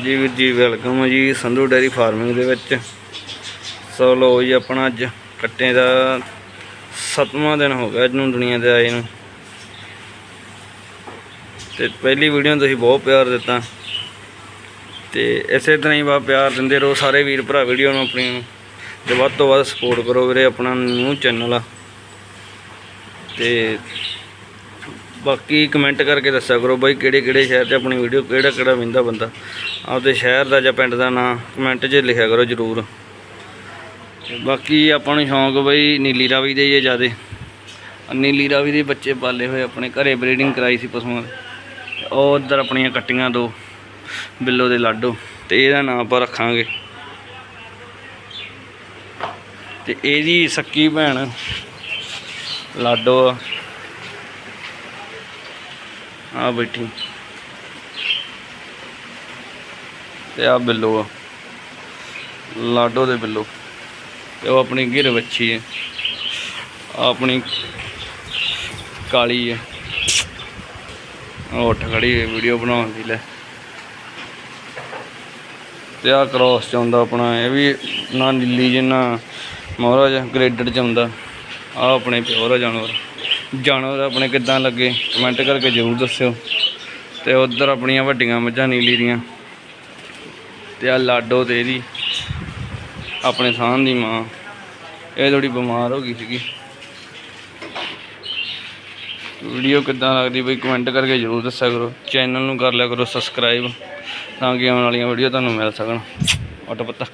ਜੀ ਵੀਰ ਜੀ ਵੈਲਕਮ ਹੈ ਜੀ ਸੰਧੂ ਡੈਰੀ ਫਾਰਮਿੰਗ ਦੇ ਵਿੱਚ। ਸੋ ਲੋ ਜੀ, ਆਪਣਾ ਅੱਜ ਕੱਟੇ ਦਾ ਸੱਤਵਾਂ ਦਿਨ ਹੋ ਗਿਆ ਇਹਨੂੰ ਦੁਨੀਆ ਤੇ ਆਏ ਨੂੰ। ਤੇ ਪਹਿਲੀ ਵੀਡੀਓ ਨੂੰ ਤੁਸੀਂ ਬਹੁਤ ਪਿਆਰ ਦਿੱਤਾ। ਤੇ ਇਸੇ ਤਰ੍ਹਾਂ ਹੀ ਬਾ ਪਿਆਰ ਦਿੰਦੇ ਰਹੋ ਸਾਰੇ ਵੀਰ ਭਰਾ ਵੀਡੀਓ ਨੂੰ ਆਪਣੀ ਨੂੰ। ਤੇ ਵੱਧ ਤੋਂ ਵੱਧ ਸਪੋਰਟ ਕਰੋ ਵੀਰੇ ਆਪਣਾ ਨਿਊ ਚੈਨਲ ਆ। ਤੇ ਬਾਕੀ ਕਮੈਂਟ ਕਰਕੇ ਦੱਸਿਆ ਕਰੋ ਬਾਈ ਕਿਹੜੇ ਕਿਹੜੇ ਸ਼ਹਿਰ 'ਚ ਆਪਣੀ ਵੀਡੀਓ ਕਿਹੜਾ ਕਿਹੜਾ ਵਿੰਦਾ ਬੰਦਾ। ਆਪਦੇ ਸ਼ਹਿਰ ਦਾ ਜਾਂ ਪਿੰਡ ਦਾ ਨਾਂ ਕਮੈਂਟ 'ਚ ਲਿਖਿਆ ਕਰੋ ਜਰੂਰ। ਬਾਕੀ ਆਪਾਂ ਨੂੰ ਸ਼ੌਂਕ ਬਈ ਨੀਲੀ ਰਾਵੀ ਦੇ ਹੀ ਹੈ ਜਿਆਦੇ। ਨੀਲੀ ਰਾਵੀ ਦੇ ਬੱਚੇ ਪਾਲੇ ਹੋਏ ਆਪਣੇ, ਘਰੇ ਬਰੀਡਿੰਗ ਕਰਾਈ ਸੀ ਪਸ਼ੂਆਂ ਦੀ। ਉਹ ਉਧਰ ਆਪਣੀਆਂ ਕੱਟੀਆਂ ਦੋ, ਬਿੱਲੋ ਦੇ ਲਾਡੋ, ਤੇ ਇਹਦਾ ਨਾਮ ਆਪਾਂ ਰੱਖਾਂਗੇ। ਤੇ ਇਹਦੀ ਸੱਕੀ ਭੈਣ ਲਾਡੋ ਆ ਬੈਠੀ। ਤੇ ਆ ਬਿੱਲੋ ਆ। ਲਾਡੋ ਦੇ ਬਿੱਲੋ। ਤੇ ਉਹ ਆਪਣੀ ਗਿਰ ਵੱਛੀ ਹੈ ਆਪਣੀ ਕਾਲੀ ਹੈ ਉਹ ਉੱਠ ਖੜੀ ਵੀਡੀਓ ਬਣਾਉਣ ਦੀ ਲੈ। ਤੇ ਆ ਕ੍ਰੋਸ ਚ ਆਉਂਦਾ ਆਪਣਾ, ਇਹ ਵੀ ਨਾ ਨੀਲੀ ਜਿੰਨਾ ਮਹਾਰਾਜ ਗ੍ਰੇਡਡ ਚ ਆਉਂਦਾ। ਆ ਆਪਣੇ ਪਿਓਰ ਆ ਜਾਨਵਰ। ਜਾਨਵਰ ਆਪਣੇ ਕਿੱਦਾਂ ਲੱਗੇ। ਕਮੈਂਟ ਕਰਕੇ ਜ਼ਰੂਰ ਦੱਸਿਓ। ਤੇ ਉਧਰ ਆਪਣੀਆਂ ਵੱਡੀਆਂ ਮੱਝਾਂ ਨੀਲੀ ਦੀਆਂ। ਤੇ ਆ ਲਾਡੋ ਤੇ ਇਹਦੀ, ਆਪਣੇ ਸਾਹ ਦੀ ਮਾਂ। ਇਹ ਥੋੜੀ ਬਿਮਾਰ ਹੋ ਗਈ ਸੀਗੀ। ਵੀਡੀਓ ਕਿੱਦਾਂ ਲੱਗਦੀ ਬਈ ਕਮੈਂਟ ਕਰਕੇ ਜ਼ਰੂਰ ਦੱਸਿਆ ਕਰੋ। ਚੈਨਲ ਨੂੰ ਕਰ ਲਿਆ ਕਰੋ ਸਬਸਕ੍ਰਾਈਬ ਤਾਂ ਕਿ ਆਉਣ ਵਾਲੀਆਂ ਵੀਡੀਓ ਤੁਹਾਨੂੰ ਮਿਲ ਸਕਣ। ਆਟੋ ਪੱਤਾ।